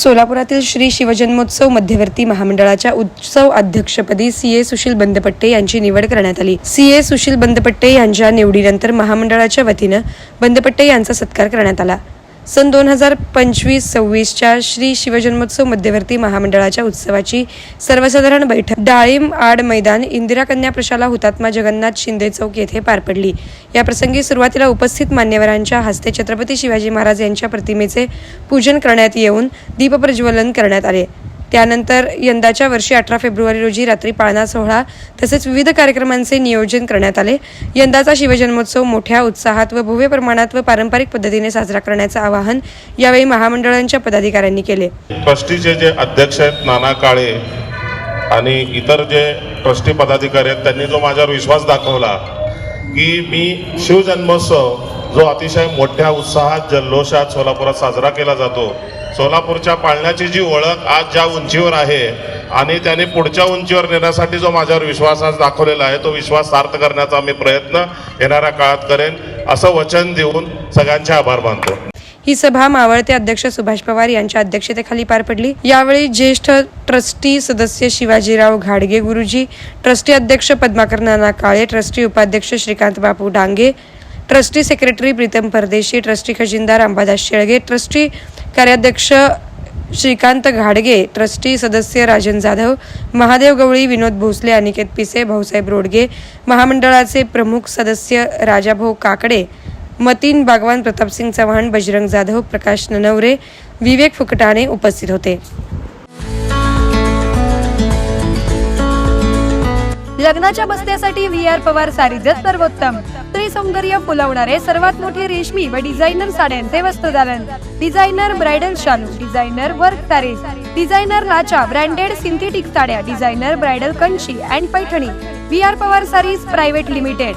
सोलापुरातील श्री शिवजन्मोत्सव मध्यवर्ती महामंडळाच्या उत्सव अध्यक्षपदी सी ए सुशील बंदपट्टे यांची निवड करण्यात आली. सी ए सुशील बंदपट्टे यांच्या निवडीनंतर महामंडळाच्या वतीनं बंदपट्टे यांचा सत्कार करण्यात आला. सन दोन हजार पंचवीस सव्वीसच्या श्री शिवजन्मोत्सव मध्यवर्ती महामंडळाच्या उत्सवाची सर्वसाधारण बैठक. डाळिंब आड मैदान इंदिरा कन्या प्रशाला हुतात्मा जगन्नाथ शिंदे चौक येथे पार पडली. या प्रसंगी सुरुवातीला उपस्थित मान्यवरांच्या हस्ते छत्रपती शिवाजी महाराज यांच्या प्रतिमेचे पूजन करण्यात येऊन दीपप्रज्वलन करण्यात आले. त्यानंतर यंदाच्या वर्षी अठरा फेब्रुवारी रोजी रात्री पाळणा सोहळा तसेच विविध कार्यक्रमांचे नियोजन करण्यात आले. यंदाचा शिवजन्मोत्सव मोठ्या उत्साहात व भव्य प्रमाणात व पारंपरिक पद्धतीने साजरा करण्याचं आवाहन यावेळी महामंडळांच्या पदाधिकाऱ्यांनी केले. ट्रस्टीचे जे अध्यक्ष आहेत नाना काळे आणि इतर जे ट्रस्टी पदाधिकारी आहेत त्यांनी जो माझ्यावर विश्वास दाखवला की मी शिवजन्मोत्सव जो अतिशय मोठ्या उत्साहात जल्लोषात सोलापुरात साजरा केला जातो सोलापूरच्या पाळण्याची जी ओळख आज ज्या उंचीवर आहे आणि त्याने पुढच्या उंचीवर नेण्यासाठी जो माझ्यावर विश्वास आज दाखवलेला आहे तो विश्वास सार्थ करण्याचा मी प्रयत्न येणाऱ्या काळात करेन असं वचन देऊन सगळ्यांचे आभार मानतो. ही सभा मावळते अध्यक्ष सुभाष पवार यांच्या अध्यक्षतेखाली पार पडली. यावेळी ज्येष्ठ ट्रस्टी सदस्य शिवाजीराव घाडगे गुरुजी ट्रस्टी अध्यक्ष पद्माकर नाना काळे ट्रस्टी उपाध्यक्ष Shrikant Bapu Dange trustee secretary Pritam Pardeshi trustee खजिनदार Ambadas Shelge trustee कार्याध्यक्ष श्रीकांत घाडगे ट्रस्टी सदस्य राजन जाधव महादेव गवळी विनोद भोसले अनिकेत पिसे भाऊसाहेब रोडगे महामंडळाचे प्रमुख सदस्य राजाभाऊ काकडे मतीन बागवान प्रतापसिंग चव्हाण बजरंग जाधव प्रकाश ननवरे विवेक फुकटाणे उपस्थित होते. लग्नाच्या बस्त्यासाठी व्ही आर पवार सारी सर्वोत्तम. स्त्री सौंदर्य फुलवणारे सर्वात मोठे रेशमी व डिझायनर साड्यांचे वस्त्रदालन डिझायनर ब्रायडल शालू डिझायनर वर्क तारे डिझायनर लाचा ब्रँडेड सिंथेटिक साड्या designer bridal Kanchi and Paithani. V R Pawar sarees private limited.